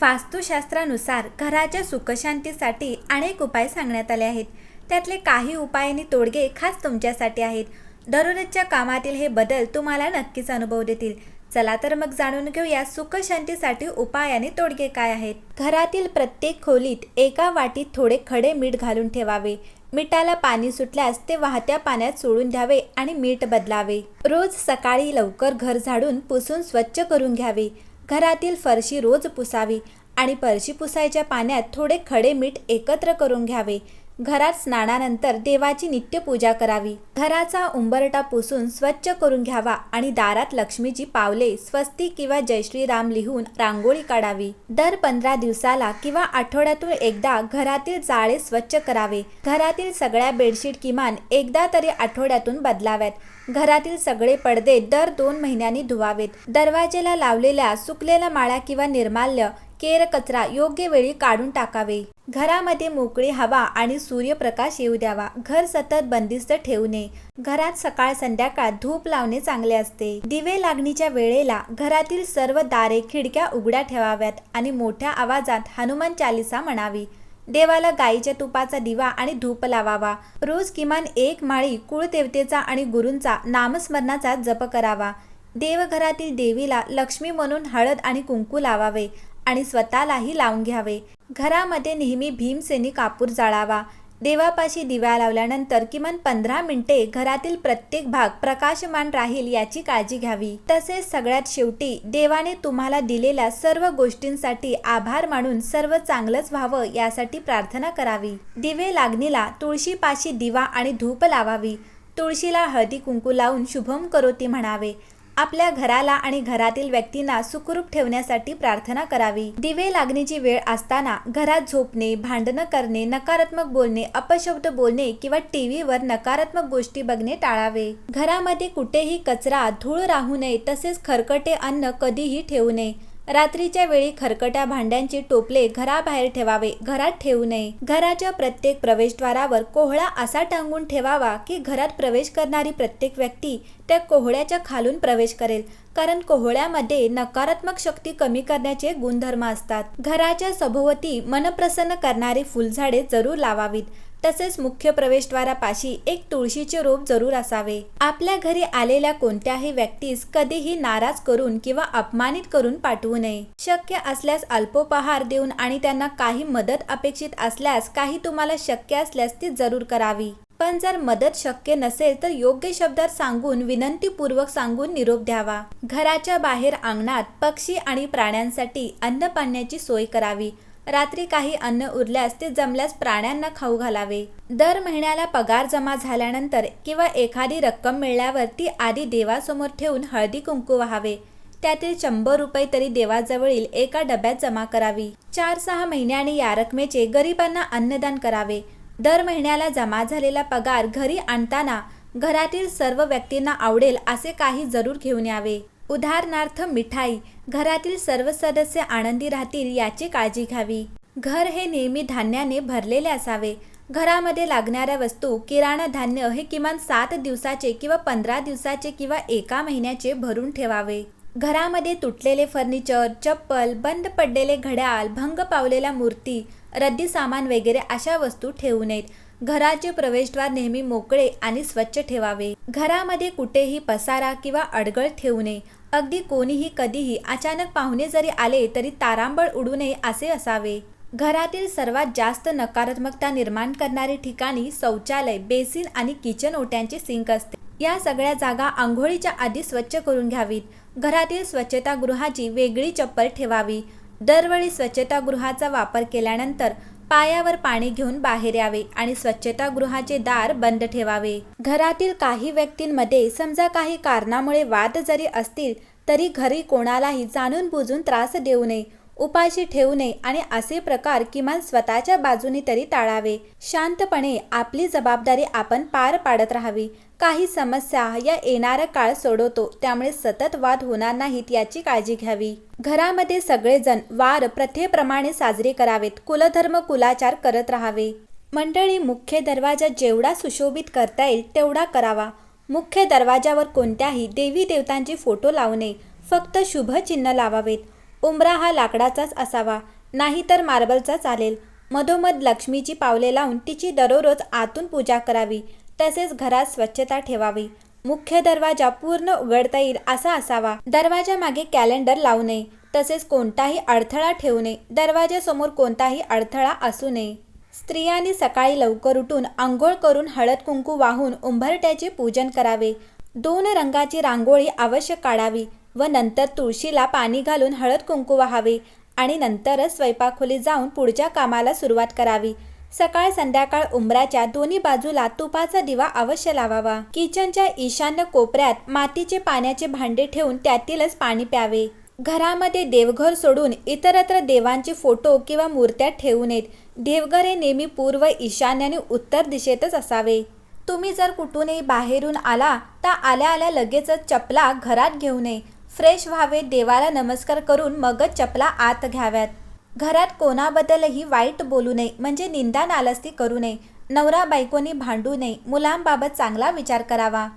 वास्तुशास्त्रानुसार घराच्या सुखशांतीसाठी अनेक उपाय सांगण्यात आले आहेत. त्यातले काही उपाय आणि तोडगे खास तुमच्यासाठी आहेत. दररोजच्या कामातील हे बदल तुम्हाला नक्कीच अनुभव देतील. चला तर मग जाणून घेऊया सुखशांतीसाठी उपाय आणि तोडगे काय आहेत. घरातील प्रत्येक खोलीत एका वाटीत थोडे खडे मीठ घालून ठेवावे. मिठाला पाणी सुटल्यास ते वाहत्या पाण्यात सोडून द्यावे आणि मीठ बदलावे. रोज सकाळी लवकर घर झाडून पुसून स्वच्छ करून घ्यावे. घरातील फरशी रोज पुसावी आणि फरशी पुसायच्या पाण्यात थोडे खडे मीठ एकत्र करून घ्यावे. घरात स्नानानंतर देवाची नित्यपूजा करावी. घराचा उंबरटा पुसून स्वच्छ करून घ्यावा आणि दारात लक्ष्मीची पावले स्वस्ती किंवा जय श्रीराम लिहून रांगोळी काढावी. दर पंधरा दिवसाला किंवा आठवड्यातून एकदा घरातील जाळे स्वच्छ करावे. घरातील सगळ्या बेडशीट किमान एकदा तरी आठवड्यातून बदलाव्यात. घरातील सगळे पडदे दर दोन महिन्यांनी धुवावेत. दरवाजेला लावलेल्या सुकलेल्या माळा किंवा निर्माल्य केर कचरा योग्य वेळी काढून टाकावे. घरामध्ये मोकळी हवा आणि सूर्यप्रकाश येऊ द्यावा. घर सतत बंदिस्त ठेवू नये घरात सकाळ संध्याकाळ धूप लावणे चांगले असते. दिवे लागणीच्या वेळेला घरातील सर्व दारे खिडक्या उघड्या ठेवाव्यात आणि मोठ्या आवाजात हनुमान चालिसा म्हणावी. देवाला गाईच्या तुपाचा दिवा आणि धूप लावावा. रोज किमान एक माळी कुळदेवतेचा आणि गुरूंचा नामस्मरणाचा जप करावा. देवघरातील देवीला लक्ष्मी म्हणून हळद आणि कुंकू लावावे आणि स्वतःलाही लावून घ्यावे. घरामध्ये नेहमी भीमसेनी कापूर जाळावा. देवापाशी दिवा लावल्यानंतर किमान पंधरा मिनिटे घरातील प्रत्येक भाग प्रकाशमान राहील याची काळजी घ्यावी. तसेच सगळ्यात शेवटी देवाने तुम्हाला दिलेल्या सर्व गोष्टींसाठी आभार मानून सर्व चांगलंच व्हावं यासाठी प्रार्थना करावी. दिवे लागणीला तुळशीपाशी दिवा आणि धूप लावावी. तुळशीला हळदी कुंकू लावून शुभम करोती म्हणावे. आपल्या घराला आणि घरातील व्यक्तींना सुखरूप ठेवण्यासाठी प्रार्थना करावी. दिवे लागण्याची वेळ असताना घरात झोपणे भांडणं करणे नकारात्मक बोलणे अपशब्द बोलणे किंवा टीव्हीवर नकारात्मक गोष्टी बघणे टाळावे. घरामध्ये कुठेही कचरा धूळ राहू नये तसेच खरकटे अन्न कधीही ठेवू नये. रात्रीच्या वेळी खरकट्या भांड्यांची टोपले घराबाहेर ठेवावे घरात ठेवू नये. घराच्या प्रत्येक प्रवेशद्वारावर कोहळा असा टांगून ठेवावा की घरात प्रवेश करणारी प्रत्येक व्यक्ती त्या कोहळ्याच्या खालून प्रवेश करेल. कारण कोहळ्यामध्ये नकारात्मक शक्ती कमी करण्याचे गुणधर्म असतात. घराच्या सभोवती मनप्रसन्न करणारी फुलझाडे जरूर लावावीत. तसेच मुख्य प्रवेशद्वारापाशी एक तुळशीचे रोप जरूर असावे. आपल्या घरी आलेल्या कोणत्याही व्यक्तीस कधीही नाराज करून किंवा अपमानित करून पाठवू नये. शक्य असल्यास अल्पोपहार देऊन आणि त्यांना काही मदत अपेक्षित असल्यास काही तुम्हाला शक्य असल्यास ती जरूर करावी. पण जर मदत शक्य नसेल तर योग्य शब्दात सांगून विनंतीपूर्वक सांगून निरोप द्यावा. घराच्या बाहेर अंगणात पक्षी आणि प्राण्यांसाठी अन्न पाण्याची सोय करावी. रात्री काही अन्न उरल्यास ते जमल्यास प्राण्यांना खाऊ घालावे. दर महिन्याला पगार जमा झाल्यानंतर किंवा एखादी रक्कम मिळल्यावर ती आधी देवासमोर ठेवून हळदी कुंकू व्हावे. त्यातील शंभर रुपये तरी देवाजवळील एका डब्यात जमा करावी. चार सहा महिन्याने या रकमेचे गरिबांना अन्नदान करावे. दर महिन्याला जमा झालेला पगार घरी आणताना घरातील सर्व व्यक्तींना आवडेल असे काही जरूर घेऊन यावे. उदाहरणार्थ मिठाई. घरातील सर्व सदस्य आनंदी राहतील याची काळजी घ्यावी. घर हे नेहमी धान्याने भरलेले असावे. घरामध्ये लागणाऱ्या वस्तू किराणा धान्य हे किमान सात दिवसाचे किंवा पंधरा दिवसाचे किंवा एका महिन्याचे भरून ठेवावे. घरामध्ये तुटलेले फर्निचर चप्पल बंद पडलेले घड्याळ भंग पावलेल्या मूर्ती रद्दी सामान वगैरे अशा वस्तू ठेवू नयेत. घराचे प्रवेशद्वार नेहमी मोकळे आणि स्वच्छ ठेवावे. घरामध्ये कुठेही पसारा किंवा अडगळ ठेवू नये. अगदी कोणीही कधीही अचानक पाहुणे जरी आले तरी तारांबळ उडू नये असे असावे. घरातील सर्वात जास्त नकारात्मकता निर्माण करणारी ठिकाणी शौचालय बेसिन आणि किचन ओट्यांचे सिंक असते. या सगळ्या जागा आंघोळीच्या आधी स्वच्छ करून घ्यावीत. घरातील स्वच्छतागृहाची वेगळी चप्पल ठेवावी. दरवेळी स्वच्छतागृहाचा वापर केल्यानंतर पायावर पाणी घेऊन बाहेर यावे आणि स्वच्छतागृहाचे दार बंद ठेवावे. घरातील काही व्यक्तींमध्ये समजा काही कारणामुळे वाद जरी असतील तरी घरी कोणालाही जाणून बुजून त्रास देऊ नये उपाशी ठेवू नये आणि असे प्रकार किमान स्वतःच्या बाजूने तरी टाळावे. शांतपणे आपली जबाबदारी आपण पार पाडत राहावी. काही समस्या या येणारा काळ सोडवतो. त्यामुळे सतत वाद होणार नाहीत याची काळजी घ्यावी. घरामध्ये सगळेजण वार प्रथेप्रमाणे साजरे करावेत. कुलधर्म कुलाचार करत राहावे. मंडळी मुख्य दरवाजा जेवढा सुशोभित करता येईल तेवढा करावा. मुख्य दरवाजावर कोणत्याही देवी देवतांचे फोटो लावू नये. फक्त शुभ चिन्ह लावावेत. उंबरा हा लाकडाचाच असावा. नाहीतर मार्बलचा चालेल. मधोमध लक्ष्मीची पावले लावून तिची दररोज आतून पूजा करावी. तसेच घरात स्वच्छता ठेवावी. मुख्य दरवाजा पूर्ण उघडता येईल असा असावा. दरवाजा मागे कॅलेंडर लावू नये. तसेच कोणताही अडथळा ठेवू नये. दरवाजासमोर कोणताही अडथळा असू नये. स्त्रियांनी सकाळी लवकर उठून आंघोळ करून हळद कुंकू वाहून उंबरट्याचे पूजन करावे. दोन रंगाची रांगोळी अवश्य काढावी व नंतर तुळशीला पाणी घालून हळद कुंकू वाहावे आणि नंतरच स्वयंपाकखोली जाऊन पुढच्या कामाला सुरुवात करावी. सकाळ संध्याकाळ उंबराच्या दोन्ही बाजूला तुपाचा दिवा अवश्य लावावा. किचनच्या ईशान्य कोपऱ्यात मातीचे पाण्याचे भांडे ठेवून त्यातीलच पाणी प्यावे. घरामध्ये देवघर सोडून इतरत्र देवांचे फोटो किंवा मूर्त्या ठेवू नयेत. देवघर हे नेहमी पूर्व ईशान्य आणि उत्तर दिशेतच असावे. तुम्ही जर कुठूनही बाहेरून आला तर आल्या आल्या लगेचच चपला घरात घेऊ नये. फ्रेश व्हावे देवाला नमस्कार करून मगच चपला आत घ्याव्यात. घरात कोणाबद्दलही वाईट बोलू नये म्हणजे निंदा नालस्ती करू नये. नवरा बायकोनी भांडू नये मुलांबाबत चांगला विचार करावा.